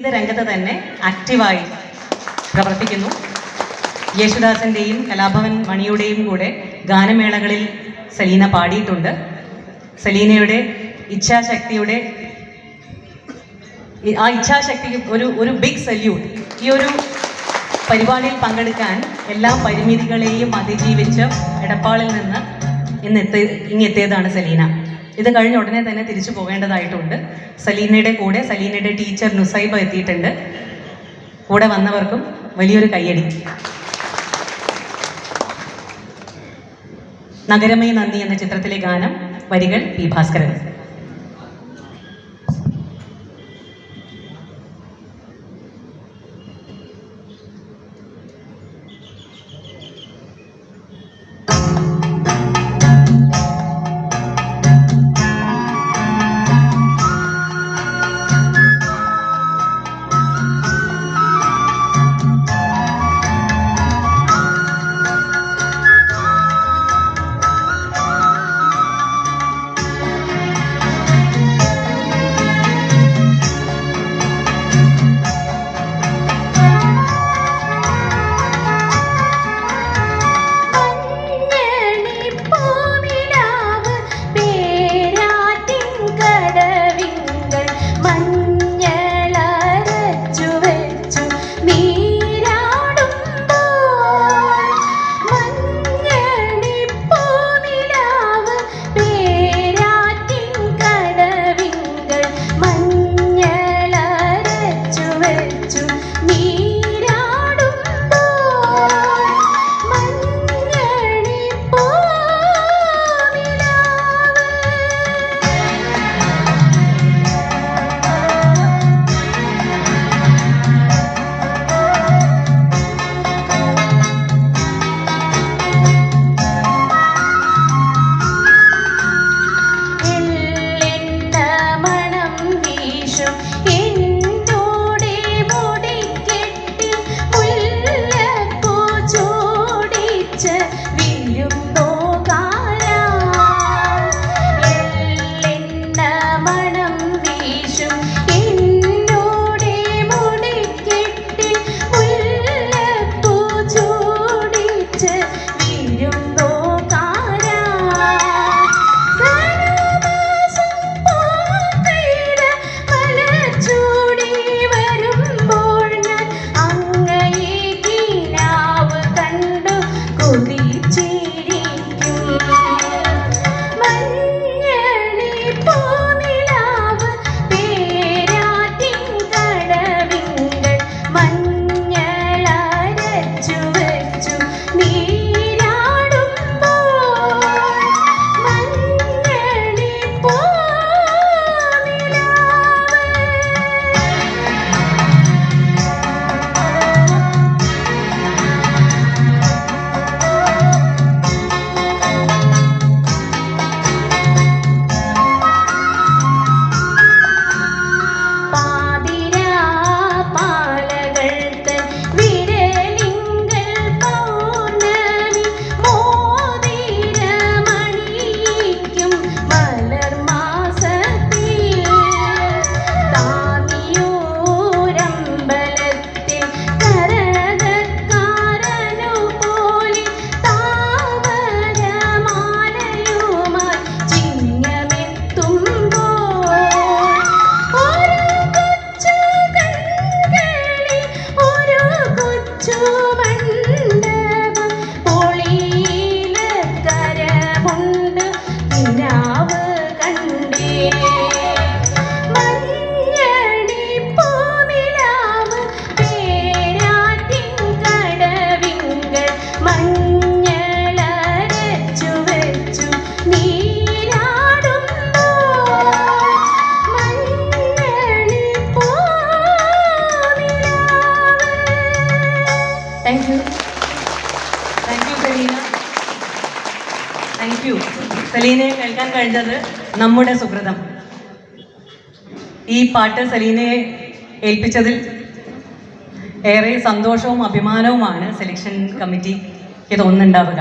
ഇത് രംഗത്ത് തന്നെ ആക്റ്റീവായി പ്രവർത്തിക്കുന്നു. യേശുദാസിന്റെയും കലാഭവൻ മണിയുടെയും കൂടെ ഗാനമേളകളിൽ സലീന പാടിയിട്ടുണ്ട്. സലീനയുടെ ഇച്ഛാശക്തിയുടെ ആ ഇച്ഛാശക്തിക്ക് ഒരു ഒരു ബിഗ് സല്യൂട്ട് ഈ ഒരു പരിപാടിയിൽ പങ്കെടുക്കാൻ എല്ലാ പരിമിതികളെയും അതിജീവിച്ച് എടപ്പാളിൽ നിന്ന് ഇന്ന് ഇങ്ങെത്തിയതാണ് സലീന. ഇത് കഴിഞ്ഞ ഉടനെ തന്നെ തിരിച്ചു പോകേണ്ടതായിട്ടുണ്ട്. സലീനയുടെ കൂടെ സലീനയുടെ ടീച്ചർ നുസൈബ എത്തിയിട്ടുണ്ട്. കൂടെ വന്നവർക്കും വലിയൊരു കയ്യടി. നഗരമേ നന്ദി എന്ന ചിത്രത്തിലെ ഗാനം വരികൾ പി ഭാസ്കരൻ. நிலாவு கண்டே താങ്ക് യു സലീനയെ കേൾക്കാൻ കഴിഞ്ഞത് നമ്മുടെ സുഹൃതം. ഈ പാട്ട് സലീനയെ ഏൽപ്പിച്ചതിൽ ഏറെ സന്തോഷവും അഭിമാനവുമാണ് സെലക്ഷൻ കമ്മിറ്റിക്ക് തോന്നുന്നുണ്ടാവുക.